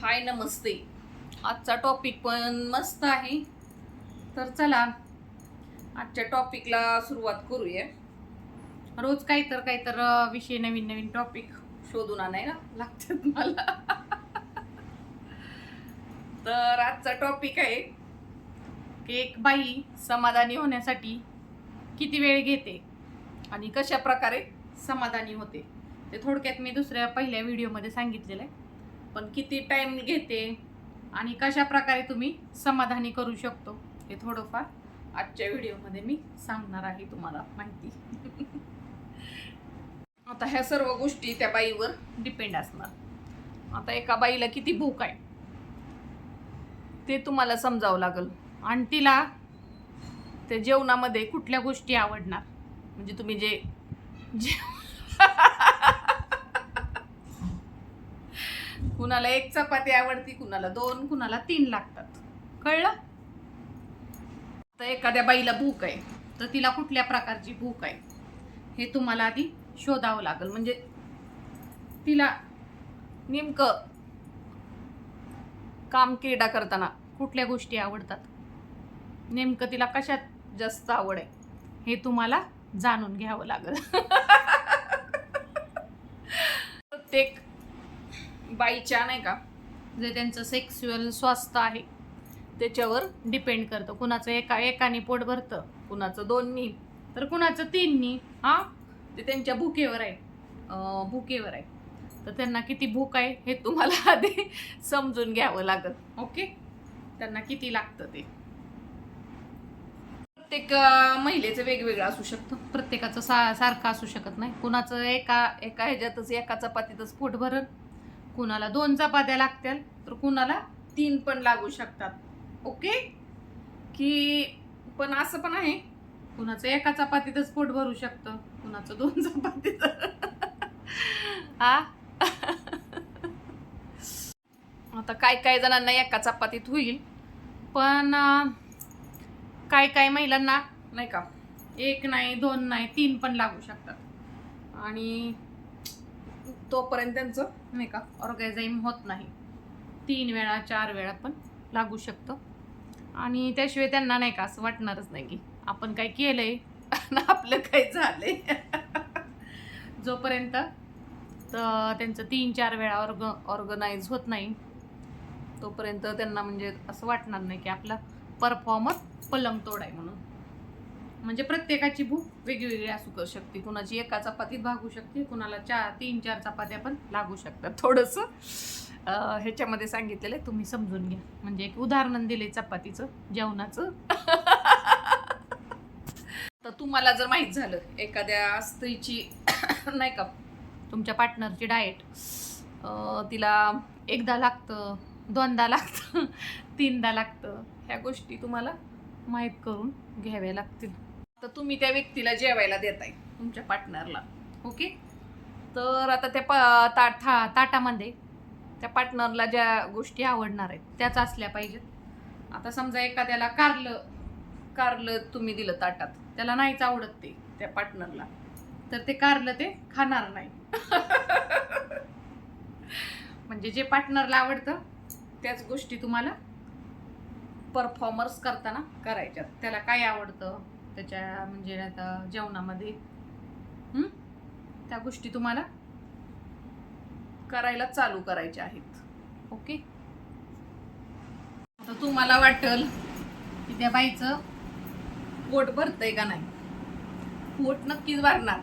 हाय नमस्ते. आजचा टॉपिक पण मस्त आहे. तर चला आजच्या टॉपिकला सुरुवात करूया. रोज काही तर काही तर विषय नवीन नवीन टॉपिक शोधून आणायला लागतात मला. तर आजचा टॉपिक आहे की एक बाई समाधानी होण्यासाठी किती वेळ घेते आणि कशा प्रकारे समाधानी होते. ते थोडक्यात मी दुसऱ्या पहिल्या व्हिडिओमध्ये सांगितलेलं आहे. पण किती टाइम घेते आणि कशा प्रकारे तुम्ही समाधानी करू शकतो हे थोडंफार आजच्या व्हिडिओमध्ये मी सांगणार आहे तुम्हाला माहिती. आता ह्या सर्व गोष्टी त्या बाईवर डिपेंड असणार. आता एका बाईला किती भूक आहे ते तुम्हाला समजावं लागेल. आणि तिला ते जेवणामध्ये कुठल्या गोष्टी आवडणार? म्हणजे तुम्ही जे जे कुणाला एक चपाती आवडती कुणाला दोन कुणाला तीन लागतात. कळलं? तर एखाद्या बाईला भूक आहे तर तिला कुठल्या प्रकारची भूक आहे हे तुम्हाला आधी शोधावं लागेल. म्हणजे तिला नेमकं काम क्रीडा करताना कुठल्या गोष्टी आवडतात? नेमकं तिला कशात जास्त आवड आहे? हे तुम्हाला जाणून घ्यावं लागेल. प्रत्येक बाईच्या नाही का जे त्यांचं सेक्स्युअल स्वास्थ्य आहे त्याच्यावर डिपेंड करतं. कुणाचं एका एकाने पोट भरतं कुणाचं दोन्ही तर कुणाचं तीननी हा? ते त्यांच्या भुकेवर आहे. भुकेवर आहे. तर त्यांना किती भूक आहे हे तुम्हाला आधी समजून घ्यावं लागत ओके? त्यांना किती लागतं ते? प्रत्येक महिलेचं वेगवेगळं असू शकतं. प्रत्येकाचं सा सारखं असू शकत नाही. कुणाचं एका एका ह्याच्यातच एका चपातीतच पोट भरल कुणाला दोन चपात्या लागतील तर कुणाला तीन पण लागू शकतात. ओके? की पण असं पण आहे. कुणाचं एका चपातीतच पोट भरू शकतं कुणाचं दोन चपातीत. हा? आता काय काय जणांना एका चपातीत होईल पण काय काय महिलांना नाही का एक नाही दोन नाही तीन पण लागू शकतात. आणि तोपर्यंत त्यांचं नाही का ऑर्गॅझाईम होत नाही. तीन वेळा चार वेळा पण लागू शकतं. आणि त्याशिवाय त्यांना नाही का असं वाटणारच नाही की आपण काय केलंय आणि आपलं काय झालंय. जोपर्यंत तर त्यांचं तीन चार वेळा ऑर्ग ऑर्गनाईज होत नाही तोपर्यंत त्यांना म्हणजे असं वाटणार नाही की आपला परफॉर्मर पलंग तोड आहे म्हणून. म्हणजे प्रत्येकाची भूक वेगवेगळी असू शकते. कुणाची एका चपातीत भागू शकते कुणाला चार तीन चार चपात्या पण लागू शकतात. थोडंसं ह्याच्यामध्ये सांगितलेलं तुम्ही समजून घ्या. म्हणजे एक उदाहरण दिले चपातीचं जेवणाचं. तर तुम्हाला जर माहीत झालं एखाद्या स्त्रीची नाही का तुमच्या पार्टनरची डाएट तिला एकदा लागतं दोनदा लागतं तीनदा लागतं ह्या गोष्टी तुम्हाला माहीत करून घ्याव्या लागतील. तर तुम्ही त्या व्यक्तीला जेवायला देताय तुमच्या पार्टनरला ओके तर आता त्या पा ताट था ताटामध्ये त्या पार्टनरला ज्या गोष्टी आवडणार आहेत त्याच असल्या पाहिजेत. आता समजा एखाद्याला कारलं कारलं तुम्ही दिलं ताटात त्याला नाहीच आवडत ते त्या पार्टनरला तर ते कारलं ते खाणार नाही. म्हणजे जे पार्टनरला आवडतं त्याच गोष्टी तुम्हाला परफॉर्मर्स करताना करायच्यात. त्याला काय आवडतं? त्याच्या म्हणजे आता जेवणामध्ये. त्या गोष्टी तुम्हाला करायला चालू करायच्या आहेत. ओके? आता तुम्हाला वाटल की त्या बाईचं पोट भरतंय का नाही? पोट नक्कीच भरणार.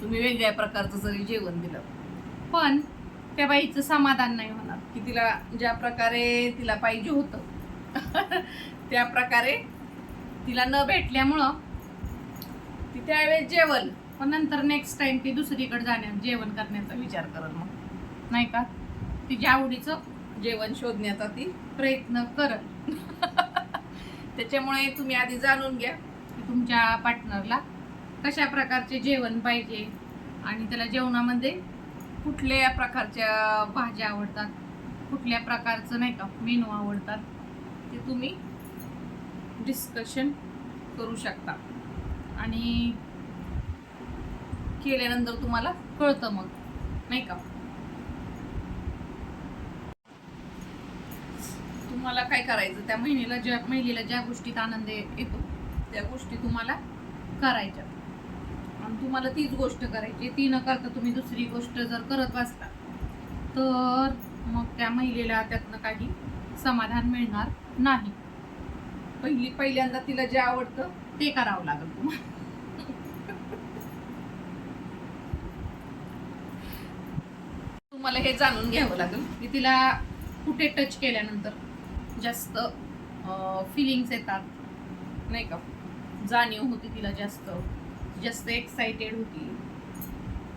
तुम्ही वेगळ्या प्रकारचं जरी जेवण दिलं पण त्या बाईचं समाधान नाही होणार. की तिला ज्या प्रकारे तिला पाहिजे होतं त्या प्रकारे तिला न भेटल्यामुळं ती त्यावेळेस जेवल पण नंतर नेक्स्ट टाइम ती दुसरीकडे जाण्या जेवण करण्याचा विचार करल मग. नाही का? तिच्या आवडीचं जेवण शोधण्याचा ती प्रयत्न करल त्याच्यामुळे तुम्ही आधी जाणून घ्या की तुमच्या पार्टनरला कशा प्रकारचे जेवण पाहिजे आणि त्याला जेवणामध्ये कुठल्या प्रकारच्या भाज्या आवडतात कुठल्या प्रकारचं नाही का मेनू आवडतात ते तुम्ही डिस्कशन करू शकता. आणि केल्यानंतर तुम्हाला कळतं मग नाही का? तुम्हाला काय करायचं? त्या महिलेला ज्या महिलेला ज्या गोष्टीत आनंद येतो त्या गोष्टी तुम्हाला करायच्या. आणि तुम्हाला तीच गोष्ट करायची. ती न करता तुम्ही दुसरी गोष्ट जर करत असता तर मग त्या महिलेला त्यातनं काही समाधान मिळणार नाही. पहिली पहिल्यांदा तिला जे आवडतं ते करावं लागेल तुम्हाला. तुम्हाला हे जाणून घ्यावं लागेल की तिला कुठे टच केल्यानंतर जास्त फिलिंग्स येतात नाही का? जाणीव होती तिला जास्त जास्त एक्साइटेड होती.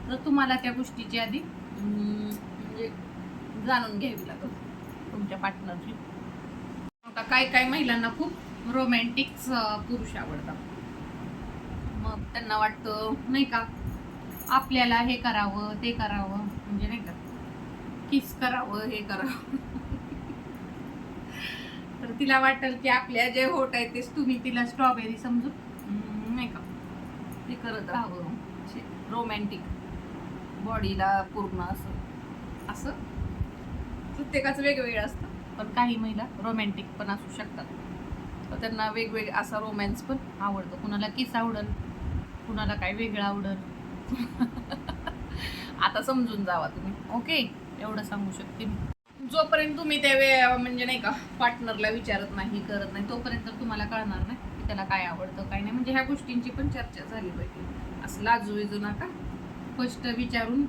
तर तुम्हाला त्या गोष्टीची आधी म्हणजे जाणून घ्यावी लागेल तुमच्या पार्टनरची आता काय काय महिलांना खूप रोमॅन्टिक पुरुष आवडतात. मग त्यांना वाटतं नाही का आपल्याला हे करावं ते करावं म्हणजे नाही का किस करावं हे करावं. तर तिला वाटेल की आपल्या जे होट आहे तेच तुम्ही तिला स्ट्रॉबेरी समजून नाही का ते करत राहावं. रोमॅन्टिक बॉडीला पूर्ण असं असं. प्रत्येकाचं वेगवेगळं असतं पण काही महिला रोमॅन्टिक पण असू शकतात. त्यांना वेगवेगळा असा रोमॅन्स पण आवडतो. कुणाला किस आवडल कुणाला काय वेगळं आवडल. आता समजून जावा तुम्ही. ओके एवढं सांगू शकते मी. जोपर्यंत तुम्ही त्या वे म्हणजे नाही का पार्टनरला विचारत नाही करत नाही तोपर्यंत तुम्हाला कळणार नाही की त्याला काय आवडतं काय नाही. म्हणजे ह्या गोष्टींची पण चर्चा झाली पाहिजे. असं लाजू विजू नका. फस्ट विचारून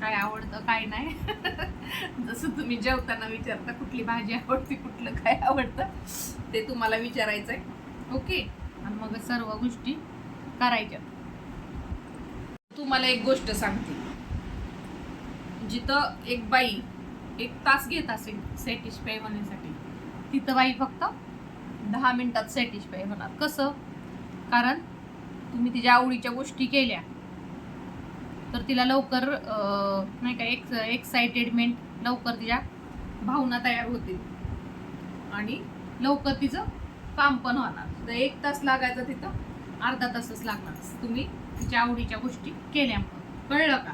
काय आवडतं काय नाही. जसं तुम्ही जेवताना विचारता कुठली भाजी आवडते कुठलं काय आवडतं ते तुम्हाला विचारायचं आहे ओके? आणि मग सर्व गोष्टी करायच्या. तुम्हाला एक गोष्ट सांगते. जिथं एक बाई एक तास घेत असेल सॅटिस्फाय होण्यासाठी तिथं बाई फक्त दहा मिनिटात सॅटिस्फाय होणार. कसं? कारण तुम्ही तिच्या आवडीच्या गोष्टी केल्या. तर तिला लवकर नाही का एक्स एक्साइटेडमेंट लवकर तिच्या भावना तयार होतील. आणि लवकर तिचं काम पण होणार. तर एक तास लागायचं तिथं अर्धा तासच लागणार. तुम्ही तिच्या आवडीच्या गोष्टी केल्यामुळं कळलं का?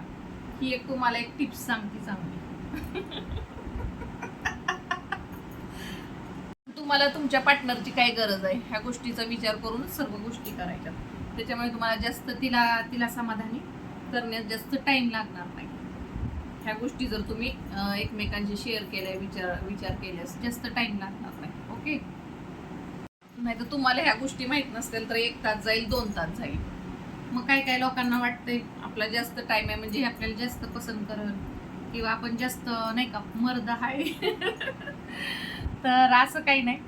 ही एक तुम्हाला एक टिप्स सांगते चांगली. तुम्हाला तुमच्या पार्टनरची काय गरज आहे? ह्या गोष्टीचा विचार करून सर्व गोष्टी करायच्या. त्याच्यामुळे तुम्हाला जास्त तिला तिला समाधानी करण्यात जास्त टाइम लागणार नाही. ह्या गोष्टी जर तुम्ही एकमेकांशी शेअर केल्या विचार विचार केल्यास जास्त टाइम लागणार नाही. ओके नाही तर तुम्हाला ह्या गोष्टी माहीत नसतील तर एक तास जाईल दोन तास जाईल. मग काय काय लोकांना वाटते आपला जास्त टाइम आहे म्हणजे हे आपल्याला जास्त पसंत करेल किंवा आपण जास्त नाही का मर्द आहे. तर असं काही नाही.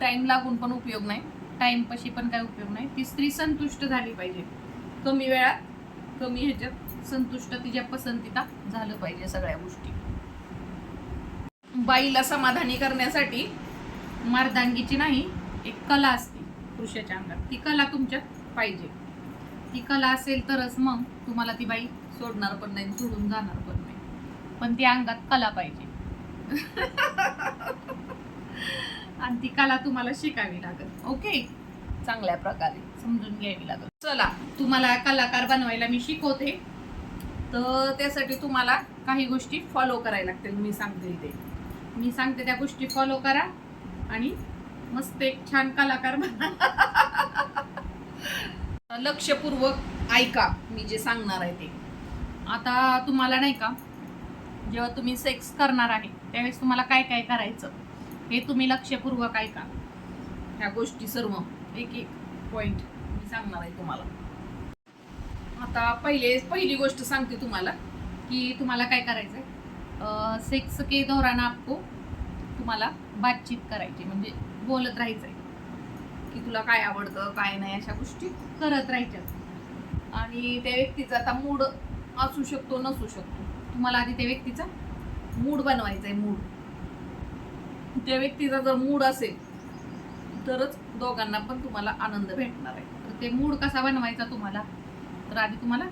टाइम लागून पण उपयोग नाही. टाइम पण काय उपयोग नाही. ती स्त्री संतुष्ट झाली पाहिजे. कमी वेळात कमी ह्याच्यात संतुष्ट तिच्या पसंतीता झालं पाहिजे सगळ्या गोष्टी. बाईला समाधानी करण्यासाठी मार्दांगीची नाही एक कला असते पुरुषाच्या अंगात. ती कला तुमच्यात पाहिजे. ती कला असेल तरच मग तुम्हाला ती बाई सोडणार पण नाही सोडून जाणार पण नाही. पण ती अंगात कला पाहिजे. आणि ती कला तुम्हाला शिकावी लागेल. ओके? चांगल्या प्रकारे समजून घ्यावी लागेल. चला तुम्हाला कलाकार बनवायला मी शिकवते. तर त्यासाठी तुम्हाला काही गोष्टी फॉलो करायला लागतील मी सांगते ते. मी सांगते त्या गोष्टी फॉलो करा आणि मस्त एक छान कलाकार बना. लक्षपूर्वक ऐका मी जे सांगणार आहे ते. आता तुम्हाला नाही का जेव्हा तुम्ही सेक्स करणार आहे त्यावेळेस तुम्हाला काय काय करायचं हे तुम्ही लक्षपूर्वक ऐका. ह्या गोष्टी सर्व. एक एक पॉइंट मी सांगणार आहे तुम्हाला. आता पहिले पहिली गोष्ट सांगते तुम्हाला की तुम्हाला काय करायचं आहे सेक्स के दौरान आपको तुम्हाला बातचीत करायची म्हणजे बोलत राहायचं आहे की तुला काय आवडतं काय नाही अशा गोष्टी करत राहायच्या. आणि त्या व्यक्तीचा आता मूड असू शकतो नसू शकतो. तुम्हाला आधी त्या व्यक्तीचा मूड बनवायचा आहे मूड त्या व्यक्तीचा जर मूड असेल तरच दोघांना पण तुम्हाला आनंद भेटणार आहे. तर ते मूड कसा बनवायचा तुम्हाला? तर आधी तुम्हाला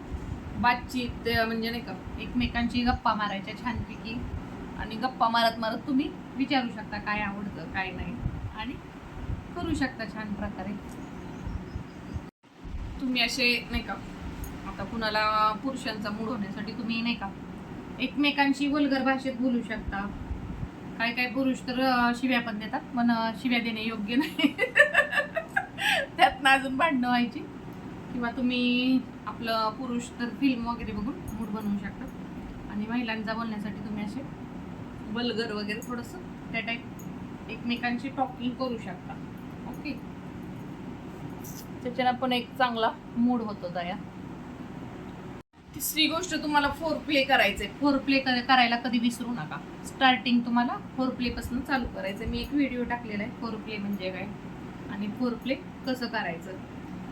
बातचीत म्हणजे नाही का एकमेकांची गप्पा मारायच्या छानपैकी आणि गप्पा मारत मारत तुम्ही विचारू शकता काय आवडतं काय नाही आणि करू शकता छान प्रकारे. तुम्ही असे नाही का आता कुणाला पुरुषांचा मूड होण्यासाठी तुम्ही नाही का एकमेकांशी वल्गर भाषेत बोलू शकता. काय काय पुरुष तर शिव्या पण देतात पण शिव्या देणे योग्य नाही. त्यातनं अजून भांडणं व्हायची. किंवा तुम्ही आपलं पुरुष तर फिल्म वगैरे बघून मूड बनवू शकता. आणि महिलांचा बोलण्यासाठी तुम्ही असे बलगर वगैरे थोडंसं त्या टाईप एकमेकांशी टॉकिंग करू शकता. ओके त्याच्यानं पण एक चांगला मूड होतो दया. तिसरी गोष्ट तुम्हाला फोर प्ले करायचंय. फोर प्ले करायला कधी विसरू नका. स्टार्टिंग तुम्हाला फोर प्ले पासून चालू करायचं मी एक व्हिडिओ टाकलेला आहे. फोर प्ले म्हणजे काय? आणि फोर प्ले कसं करायचं?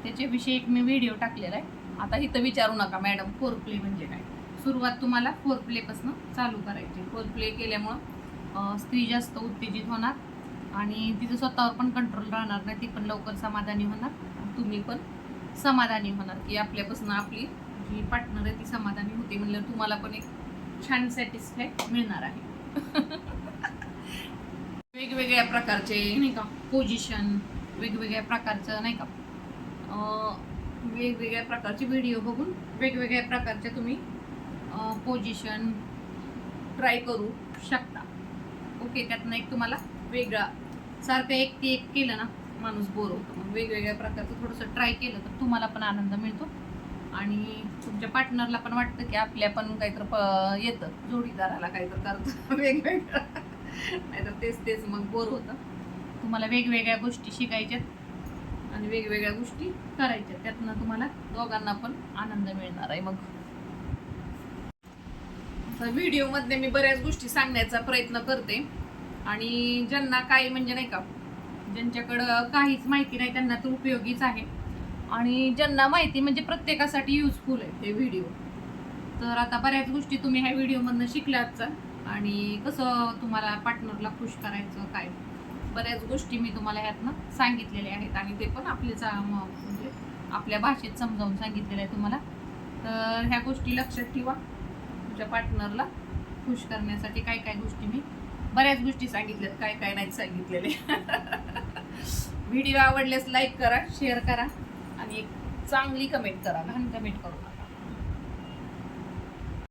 त्याच्याविषयी एक मी व्हिडिओ टाकलेला आहे. आता इथं विचारू नका मॅडम फोर प्ले म्हणजे काय? सुरुवात तुम्हाला फोर प्ले पासून चालू करायची. फोर प्ले केल्यामुळं स्त्री जास्त उत्तेजित होणार आणि तिचं स्वतःवर पण कंट्रोल राहणार नाही. ती पण लवकर समाधानी होणार. तुम्ही पण समाधानी होणार की आपल्यापासून आपली जी पार्टनर आहे ती समाधानी होते म्हणलं तुम्हाला पण एक छान सॅटिस्फाय मिळणार आहे. वेगवेगळ्या प्रकारचे नाही का पोजिशन वेगवेगळ्या प्रकारचं नाही का वेगवेगळ्या प्रकारचे व्हिडिओ बघून वेगवेगळ्या प्रकारचे तुम्ही पोझिशन ट्राय करू शकता. ओके त्यातनं एक तुम्हाला वेगळा सारखं एक ते एक केलं ना माणूस बोर होतो. मग वेगवेगळ्या प्रकारचं थोडंसं ट्राय केलं तर तुम्हाला पण आनंद मिळतो. आणि तुमच्या पार्टनरला पण वाटतं की आपल्या पण काहीतरी प- येतं. जोडीदाराला काहीतरी करतं. वेगवेगळं. नाहीतर तेच तेच मग बोर होतं. तुम्हाला वेगवेगळ्या गोष्टी शिकायच्यात आणि वेगवेगळ्या गोष्टी करायच्या त्यातनं तुम्हाला दोघांना पण आनंद मिळणार आहे मग. व्हिडिओमध्ये मी बऱ्याच गोष्टी सांगण्याचा प्रयत्न करते. आणि ज्यांना काही म्हणजे नाही का ज्यांच्याकडं काहीच माहिती नाही त्यांना तर उपयोगीच आहे. आणि ज्यांना माहिती म्हणजे प्रत्येकासाठी युजफुल आहे हे व्हिडिओ तर आता बऱ्याच गोष्टी तुम्ही ह्या व्हिडिओमधनं शिकल्याच आणि कसं तुम्हाला पार्टनरला खुश करायचं काय? बऱ्याच गोष्टी मी तुम्हाला ह्यातनं सांगितलेल्या आहेत आणि ते पण आपले चा- म्हणजे आपल्या भाषेत समजावून सांगितलेलं आहे तुम्हाला. तर ह्या गोष्टी लक्षात ठेवा. तुमच्या पार्टनरला खुश करण्यासाठी काय काय गोष्टी मी बऱ्याच गोष्टी सांगितल्यात काय काय नाही सांगितलेले. व्हिडिओ आवडल्यास लाईक करा शेअर करा. आणि एक चांगली कमेंट करा लहान कमेंट करू नका.